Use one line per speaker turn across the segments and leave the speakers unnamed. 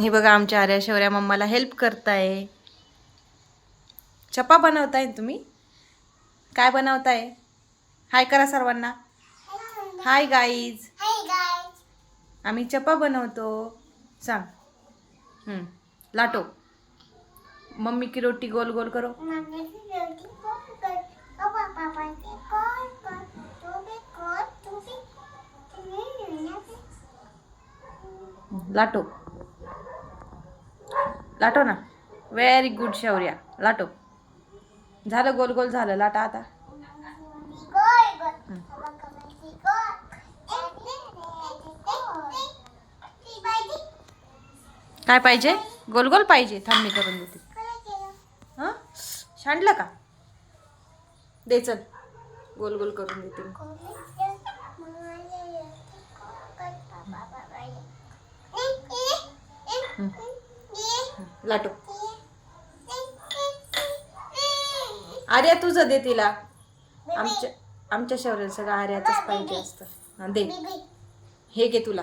हे बघा आमच्या आर्या शौर्या मम्माला हेल्प करताय. चपा बनवताय तुम्ही? काय बनवताय? हाय करा सर्वांना. Hi guys. आम्ही चपा बनवतो. सांग. लाटो. मम्मी की रोटी गोल गोल करो.
मम्मी
लाटो ना. Very good Shaurya. लाटो. झालं गोल गोल झालं. लाटा आता. काय पाहिजे? गोल गोल पाहिजे. थांब मी करून देते. हां? सांडलं का? दे चल. गोल गोल करून देते मी. लाटो. आर्या तुझं दे तिला. आमच्या आमच्या शौर्याला सगळं आर्याचंच पाहिजे असतं. दे. हे घे तुला.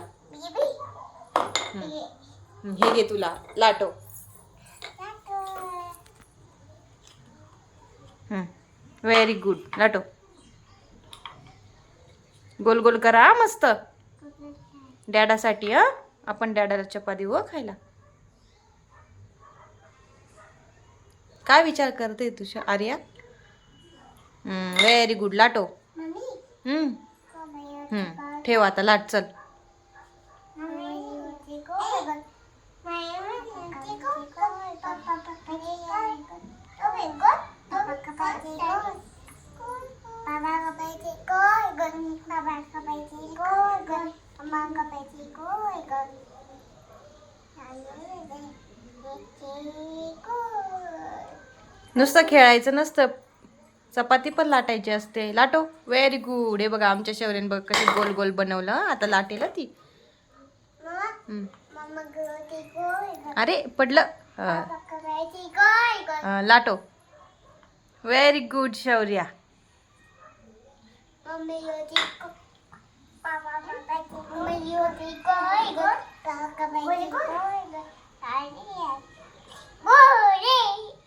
हे घे तुला. लाटो. Very good लाटो. गोल गोल करा मस्त. डॅडासाठी आपण डॅडाला चपाती व खायला. काय विचार करते तुझ्या आर्या? Very good लाटो. ठेव आता लाट चल.
Thank you.
नुसतं खेळायचं नसतं. चपाती पण लाटायची असते. लाटो. व्हेरी गुड हे बघा आमच्या शौर्याने बघ कशी गोल गोल बनवलं. आता लाटेल ती. अरे पडलं. लाटो. Very good Shaurya.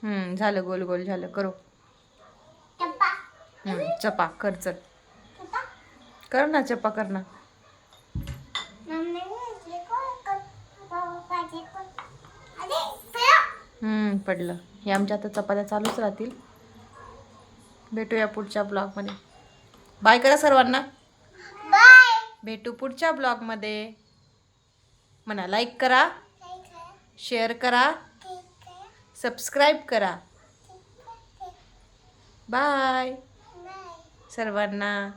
हम्म, झालं गोल गोल झालं. करो. हम्म, चपा कर चल. कर ना चपा कर ना. हम्म, पडलं. हे आमच्या आता चपात्या चालूच राहतील. भेटूया पुढच्या ब्लॉगमध्ये. बाय करा सर्वांना.
बाय.
भेटू पुढच्या ब्लॉगमध्ये. म्हणा लाईक करा. शेअर करा. सबस्क्राईब करा.
बाय.
सर्वांना.